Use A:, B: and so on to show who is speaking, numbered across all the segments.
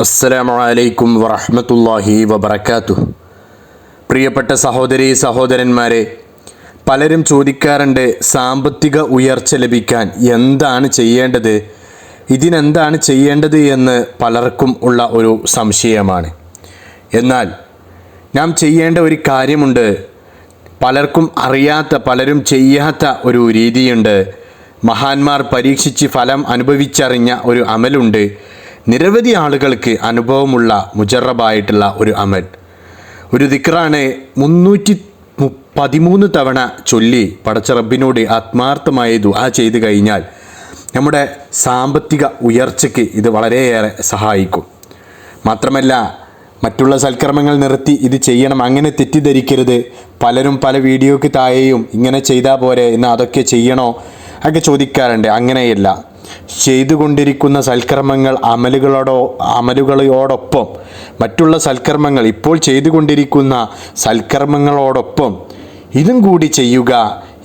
A: അസ്സലാമു അലൈക്കും വറഹ്മത്തുള്ളാഹി വബർക്കാത്തു പ്രിയപ്പെട്ട സഹോദരി സഹോദരന്മാരെ പലരും ചോദിക്കാറുണ്ട് സാമ്പത്തിക ഉയർച്ച ലഭിക്കാൻ എന്താണ് ചെയ്യേണ്ടത്? ഇതിനെന്താണ് ചെയ്യേണ്ടത് എന്ന് പലർക്കും ഉള്ള ഒരു സംശയമാണ്. എന്നാൽ നാം ചെയ്യേണ്ട ഒരു കാര്യമുണ്ട്. പലർക്കും അറിയാത്ത പലരും ചെയ്യാത്ത ഒരു രീതിയുണ്ട്. മഹാന്മാർ പരീക്ഷിച്ച് ഫലം അനുഭവിച്ചറിഞ്ഞ ഒരു അമലുണ്ട്. നിരവധി ആളുകൾക്ക് അനുഭവമുള്ള മുജറബായിട്ടുള്ള ഒരു അമൽ. ഒരു ദിക്റാണ് മുന്നൂറ്റി പതിമൂന്ന് തവണ ചൊല്ലി പടച്ച റബ്ബിനോട് ആത്മാർത്ഥമായ ദുആ ചെയ്ത് കഴിഞ്ഞാൽ നമ്മുടെ സാമ്പത്തിക ഉയർച്ചയ്ക്ക് ഇത് വളരെയേറെ സഹായിക്കും. മാത്രമല്ല മറ്റുള്ള സൽക്കർമ്മങ്ങൾ നിർത്തി ഇത് ചെയ്യണം അങ്ങനെ തെറ്റിദ്ധരിക്കരുത്. പലരും പല വീഡിയോയ്ക്ക് താഴെയും ഇങ്ങനെ ചെയ്താൽ പോരെ എന്നാൽ അതൊക്കെ ചെയ്യണോ? ഒക്കെ ചോദിക്കാറുണ്ട്. അങ്ങനെയല്ല. ചെയ്തുകൊണ്ടിരിക്കുന്ന സൽക്കർമ്മങ്ങൾ അമലുകളോടോ അമലുകളോടൊപ്പം മറ്റുള്ള സൽക്കർമ്മങ്ങൾ ഇപ്പോൾ ചെയ്തുകൊണ്ടിരിക്കുന്ന സൽക്കർമ്മങ്ങളോടൊപ്പം ഇതും കൂടി ചെയ്യുക.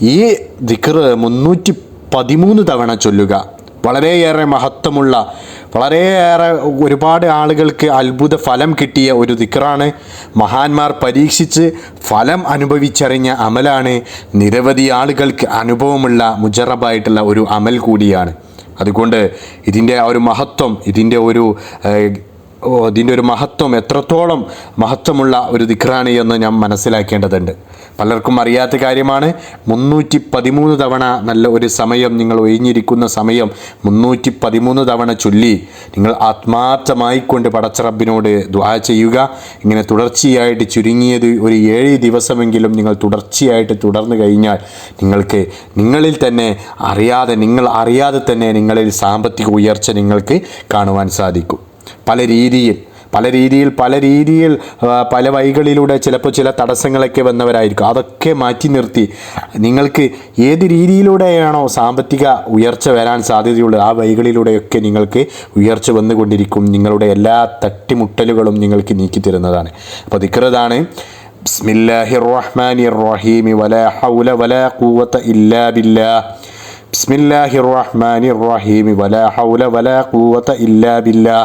A: ഈ ദിക്ർ മുന്നൂറ്റി പതിമൂന്ന് തവണ ചൊല്ലുക. വളരെയേറെ മഹത്വമുള്ള വളരെയേറെ ഒരുപാട് ആളുകൾക്ക് അത്ഭുത ഫലം കിട്ടിയ ഒരു ദിക്റാണ്. മഹാന്മാർ പരീക്ഷിച്ച് ഫലം അനുഭവിച്ചറിഞ്ഞ അമലാണ് നിരവധി ആളുകൾക്ക് അനുഭവമുള്ള മുജറബായിട്ടുള്ള ഒരു അമൽ കൂടിയാണ്. അതുകൊണ്ട് ഇതിന്റെ ആ ഒരു മഹത്വം ഇതിന്റെ ഒരു ഇതിന്റെ ഒരു മഹത്വം എത്രത്തോളം മഹത്വമുള്ള ഒരു ദിക്റാണ് എന്ന് ഞാൻ മനസ്സിലാക്കേണ്ടതുണ്ട്. പലർക്കും അറിയാത്ത കാര്യമാണ് മുന്നൂറ്റി പതിമൂന്ന് തവണ നല്ല ഒരു സമയം നിങ്ങൾ ഒഴിഞ്ഞിരിക്കുന്ന സമയം മുന്നൂറ്റി പതിമൂന്ന് തവണ ചൊല്ലി നിങ്ങൾ ആത്മാർത്ഥമായിക്കൊണ്ട് പടച്ച റബ്ബിനോട് ദ്വാ ചെയ്യുക. ഇങ്ങനെ തുടർച്ചയായിട്ട് ചുരുങ്ങിയത് ഒരു ഏഴ് ദിവസമെങ്കിലും നിങ്ങൾ തുടർച്ചയായിട്ട് തുടർന്നു കഴിഞ്ഞാൽ നിങ്ങൾക്ക് നിങ്ങളിൽ തന്നെ അറിയാതെ നിങ്ങൾ അറിയാതെ തന്നെ നിങ്ങളിൽ സാമ്പത്തിക ഉയർച്ച നിങ്ങൾക്ക് കാണുവാൻ സാധിക്കും. പല രീതിയിൽ പല രീതിയിൽ പല രീതിയിൽ പല വഴികളിലൂടെ ചിലപ്പോൾ ചില തടസ്സങ്ങളൊക്കെ വന്നവരായിരിക്കും. അതൊക്കെ മാറ്റി നിർത്തി. നിങ്ങൾക്ക് ഏത് രീതിയിലൂടെയാണോ സാമ്പത്തിക ഉയർച്ച വരാൻ സാധ്യതയുള്ളത് ആ വഴികളിലൂടെയൊക്കെ നിങ്ങൾക്ക് ഉയർച്ച വന്നുകൊണ്ടിരിക്കും. നിങ്ങളുടെ എല്ലാ തട്ടിമുട്ടലുകളും നിങ്ങൾക്ക് നീക്കി തരുന്നതാണ്. അപ്പോൾ ദിക്റതാണ്. ബിസ്മില്ലാഹിർ റഹ്മാനിർ റഹീം. വലാ ഹൗല വലാ ഖുവത ഇല്ലാ ബില്ലാഹ് بسم الله الرحمن الرحيم ولا حول ولا قوة إلا بالله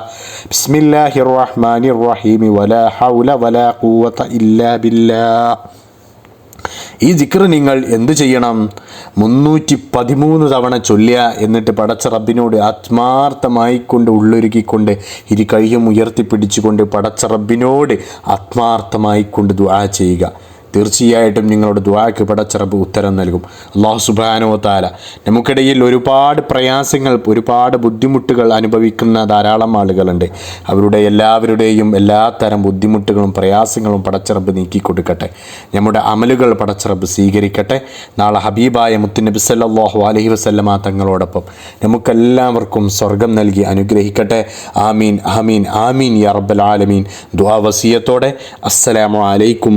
A: بسم الله الرحمن الرحيم ولا حول ولا قوة إلا بالله ഈ ദിക്ർ നിങ്ങൾ എന്ത് ചെയ്യണം മുന്നൂറ്റി പതിമൂന്ന് തവണ ചൊല്ലുക എന്നിട്ട് പടച്ച റബ്ബിനോട് ആത്മാർത്ഥമായിക്കൊണ്ട് ഉള്ളൊരുക്കിക്കൊണ്ട് ഇരു കൈയും ഉയർത്തിപ്പിടിച്ചുകൊണ്ട് പടച്ച റബ്ബിനോട് ആത്മാർത്ഥമായിക്കൊണ്ട് ദുആ ചെയ്യുക തീർച്ചയായിട്ടും നിങ്ങളുടെ ദുആക്ക് പടച്ചിറപ്പ് ഉത്തരം നൽകും. അള്ളാഹു സുബാനോ താല നമുക്കിടയിൽ ഒരുപാട് പ്രയാസങ്ങൾ ഒരുപാട് ബുദ്ധിമുട്ടുകൾ അനുഭവിക്കുന്ന ധാരാളം ആളുകളുണ്ട്. അവരുടെ എല്ലാവരുടെയും എല്ലാ തരം ബുദ്ധിമുട്ടുകളും പ്രയാസങ്ങളും പടച്ചിറപ്പ് നീക്കി കൊടുക്കട്ടെ നമ്മുടെ അമലുകൾ പടച്ചിറപ്പ് സ്വീകരിക്കട്ടെ. നാളെ ഹബീബായ മുത്തുനബി സല്ലാഹു അലഹി വസല്ലമ തങ്ങളോടൊപ്പം നമുക്കെല്ലാവർക്കും സ്വർഗം നൽകി അനുഗ്രഹിക്കട്ടെ. ആമീൻ ആമീൻ ആമീൻ യാ റബ്ബൽ ആലമീൻ. ദുആ വസിയത്തോടെ അസ്സലാമു അലൈക്കും